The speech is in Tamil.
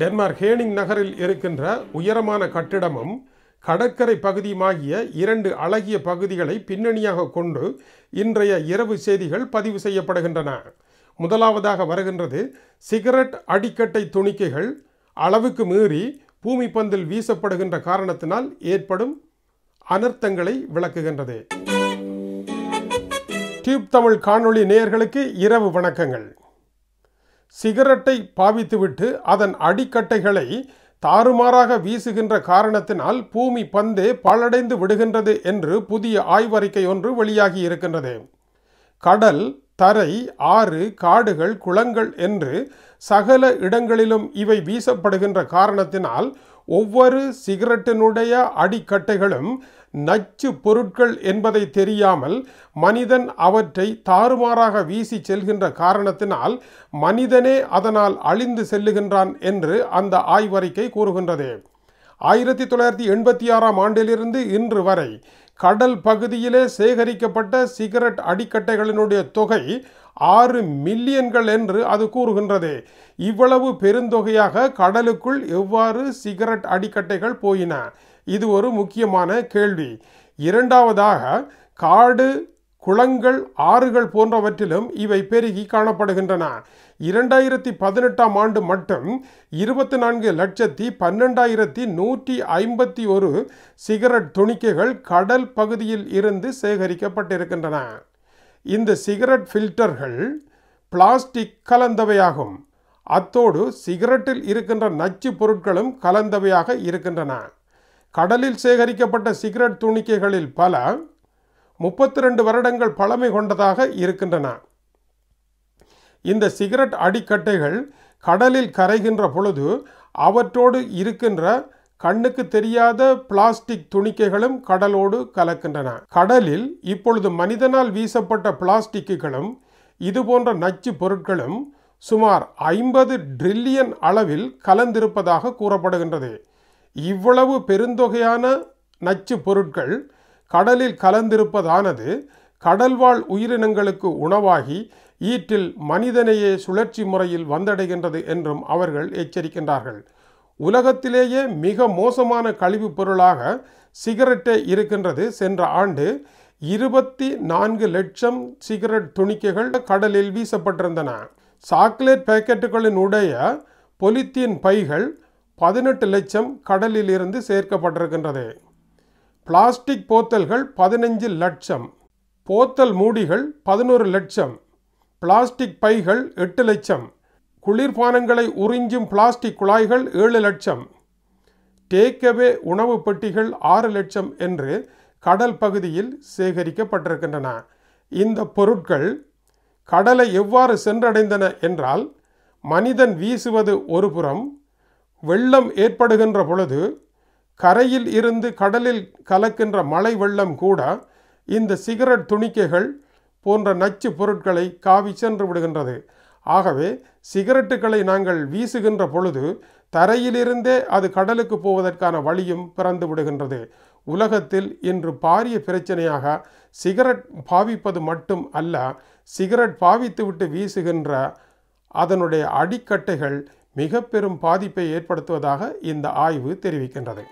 டென்மார்க் ஹேனிங் நகரில் இருக்கின்ற உயரமான கட்டிடமும் கடற்கரை பகுதியுமாகிய இரண்டு அழகிய பகுதிகளை பின்னணியாக கொண்டு இன்றைய இரவு செய்திகள் பதிவு செய்யப்படுகின்றன. முதலாவதாக வருகின்றது சிகரெட் அடிக்கட்டை துணிக்கைகள் அளவுக்கு மீறி பூமி பந்தில் வீசப்படுகின்ற காரணத்தினால் ஏற்படும் அனர்த்தங்களை விளக்குகின்றது. டியூப் தமிழ் காணொளி நேயர்களுக்கு இரவு வணக்கங்கள். சிகரெட்டை பாவித்துவிட்டு அதன் அடிக்கட்டைகளை தாறுமாறாக வீசுகின்ற காரணத்தினால் பூமி பந்தே பலடைந்து விடுகின்றது என்று புதிய ஆய்வறிக்கை ஒன்று வெளியாகி இருக்கின்றது. கடல் தரை ஆறு காடுகள் குளங்கள் என்று சகல இடங்களிலும் இவை வீசப்படுகின்ற காரணத்தினால் ஒவ்வொரு சிகரெட்டினுடைய அடிக்கட்டைகளும் நச்சு பொருட்கள் என்பதை தெரியாமல் மனிதன் அவற்றை தாறுமாறாக வீசி செல்கின்ற காரணத்தினால் மனிதனே அதனால் அழிந்து செல்லுகின்றான் என்று அந்த ஆய்வறிக்கை கூறுகின்றது. ஆயிரத்தி தொள்ளாயிரத்தி எண்பத்தி ஆறாம் ஆண்டிலிருந்து இன்று வரை கடல் பகுதியிலே சேகரிக்கப்பட்ட சிகரெட் அடிக்கட்டைகளினுடைய தொகை ஆறு மில்லியன்கள் என்று அது கூறுகின்றது. இவ்வளவு பெருந்தொகையாக கடலுக்குள் எவ்வாறு சிகரெட் அடிக்கட்டைகள் போயின? இது ஒரு முக்கியமான கேள்வி. இரண்டாவதாக காடு குளங்கள் ஆறுகள் போன்றவற்றிலும் இவை பெருகி காணப்படுகின்றன. இரண்டாயிரத்தி பதினெட்டாம் ஆண்டு மட்டும் இருபத்தி நான்கு லட்சத்தி பன்னெண்டாயிரத்தி நூற்றி ஐம்பத்தி ஒரு சிகரெட் துணிக்கைகள் கடல் பகுதியில் இருந்து சேகரிக்கப்பட்டிருக்கின்றன. இந்த சிகரெட் ஃபில்டர்கள் பிளாஸ்டிக் கலந்தவையாகும். அத்தோடு சிகரெட்டில் இருக்கின்ற நச்சு பொருட்களும் கலந்தவையாக இருக்கின்றன. கடலில் சேகரிக்கப்பட்ட சிகரெட் துணிக்கைகளில் பல முப்பத்தி ரெண்டு வருடங்கள் பழமை கொண்டதாக இருக்கின்றன. இந்த சிகரெட் அடிக்கட்டைகள் கடலில் கரைகின்ற பொழுது அவற்றோடு இருக்கின்ற கண்ணுக்கு தெரியாத பிளாஸ்டிக் துணிக்கைகளும் கடலோடு கலக்கின்றன. கடலில் இப்பொழுது மனிதனால் வீசப்பட்ட பிளாஸ்டிக்குகளும் இதுபோன்ற நச்சு பொருட்களும் சுமார் ஐம்பது ட்ரில்லியன் அளவில் கலந்திருப்பதாக கூறப்படுகின்றது. இவ்வளவு பெருந்தொகையான நச்சு பொருட்கள் கடலில் கலந்திருப்பதானது கடல்வாழ் உயிரினங்களுக்கு உணவாகி ஈற்றில் மனிதனையே சுழற்சி முறையில் வந்தடைகின்றது என்றும் அவர்கள் எச்சரிக்கின்றார்கள். உலகத்திலேயே மிக மோசமான கழிவுப் பொருளாக சிகரெட்டே இருக்கின்றது. சென்ற ஆண்டு இருபத்தி நான்கு லட்சம் சிகரெட் துணிக்கைகள் கடலில் வீசப்பட்டிருந்தன. சாக்லேட் பேக்கெட்டுகளினுடைய பொலித்தீன் பைகள் பதினெட்டு லட்சம் கடலில் இருந்து சேர்க்கப்பட்டிருக்கின்றது. பிளாஸ்டிக் போத்தல்கள் பதினஞ்சு லட்சம் போத்தல் மூடிகள் பதினோரு லட்சம் பிளாஸ்டிக் பைகள் எட்டு லட்சம் குளிர்பானங்களை உறிஞ்சும் பிளாஸ்டிக் குழாய்கள் ஏழு லட்சம் டேக்கவே உணவு பெட்டிகள் ஆறு லட்சம் என்று கடல் பகுதியில் சேகரிக்கப்பட்டிருக்கின்றன. இந்த பொருட்கள் கடலை எவ்வாறு சென்றடைந்தன என்றால் மனிதன் வீசுவது ஒரு புறம் வெள்ளம் ஏற்படுகின்ற பொழுது கரையில் இருந்து கடலில் கலக்கின்ற மழை வெள்ளம் கூட இந்த சிகரெட் துணிக்கைகள் போன்ற நச்சு பொருட்களை காவி சென்று விடுகின்றது. ஆகவே சிகரெட்டுகளை நாங்கள் வீசுகின்ற பொழுது தரையிலிருந்தே அது கடலுக்கு போவதற்கான வழியும் பிறந்து விடுகின்றது. உலகத்தில் இன்று பாரிய பிரச்சனையாக சிகரெட் பாவிப்பது மட்டும் அல்ல சிகரெட் பாவித்துவிட்டு வீசுகின்ற அதனுடைய அடிக்கட்டைகள் மிக பெரும் பாதிப்பை ஏற்படுத்துவதாக இந்த ஆய்வு தெரிவிக்கின்றது.